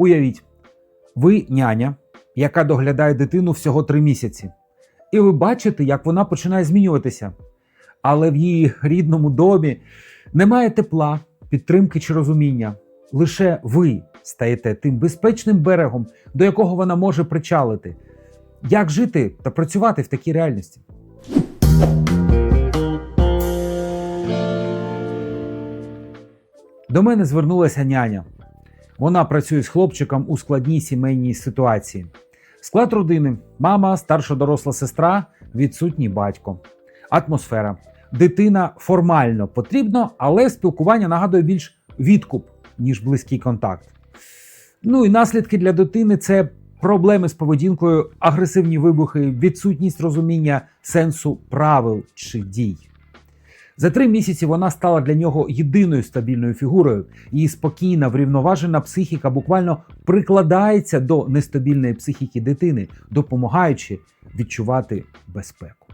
Уявіть, ви няня, яка доглядає дитину всього три місяці, і ви бачите, як вона починає змінюватися. Але в її рідному домі немає тепла, підтримки чи розуміння. Лише ви стаєте тим безпечним берегом, до якого вона може причалити. Як жити та працювати в такій реальності? До мене звернулася няня. Вона працює з хлопчиком у складній сімейній ситуації. Склад родини: мама, старша доросла сестра, відсутній батько. Атмосфера. Дитина формально потрібно, але спілкування нагадує більш відкуп, ніж близький контакт. Ну і наслідки для дитини це проблеми з поведінкою, агресивні вибухи, відсутність розуміння сенсу правил чи дій. За три місяці вона стала для нього єдиною стабільною фігурою. Її спокійна, врівноважена психіка буквально прикладається до нестабільної психіки дитини, допомагаючи відчувати безпеку.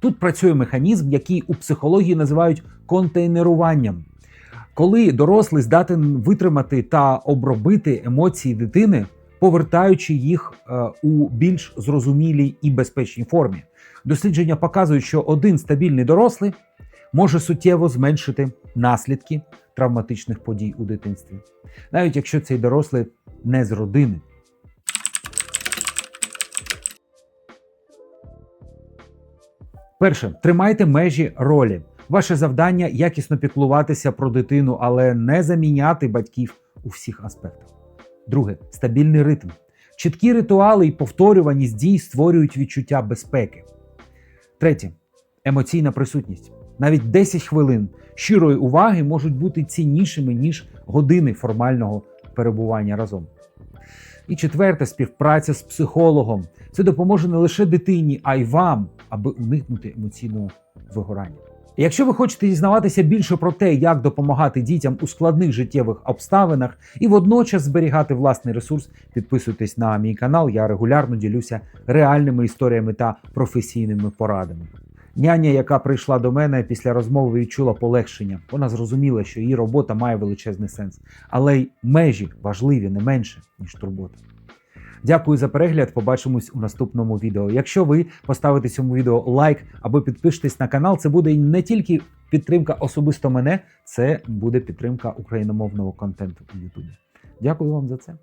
Тут працює механізм, який у психології називають контейнеруванням. Коли дорослий здатен витримати та обробити емоції дитини, повертаючи їх е, у більш зрозумілій і безпечній формі. Дослідження показують, що один стабільний дорослий може суттєво зменшити наслідки травматичних подій у дитинстві, навіть якщо цей дорослий не з родини. Перше, тримайте межі ролі. Ваше завдання якісно піклуватися про дитину, але не заміняти батьків у всіх аспектах. Друге стабільний ритм. Чіткі ритуали і повторюваність дій створюють відчуття безпеки. Третє емоційна присутність. Навіть 10 хвилин щирої уваги можуть бути ціннішими, ніж години формального перебування разом. І четверте співпраця з психологом. Це допоможе не лише дитині, а й вам, аби уникнути емоційного вигорання. Якщо ви хочете дізнаватися більше про те, як допомагати дітям у складних життєвих обставинах і водночас зберігати власний ресурс, підписуйтесь на мій канал. Я регулярно ділюся реальними історіями та професійними порадами. Няня, яка прийшла до мене після розмови, відчула полегшення. Вона зрозуміла, що її робота має величезний сенс, але й межі важливі не менше ніж турбота. Дякую за перегляд. Побачимось у наступному відео. Якщо ви поставите цьому відео лайк або підпишетесь на канал, це буде не тільки підтримка особисто мене, це буде підтримка україномовного контенту у Ютубі. Дякую вам за це.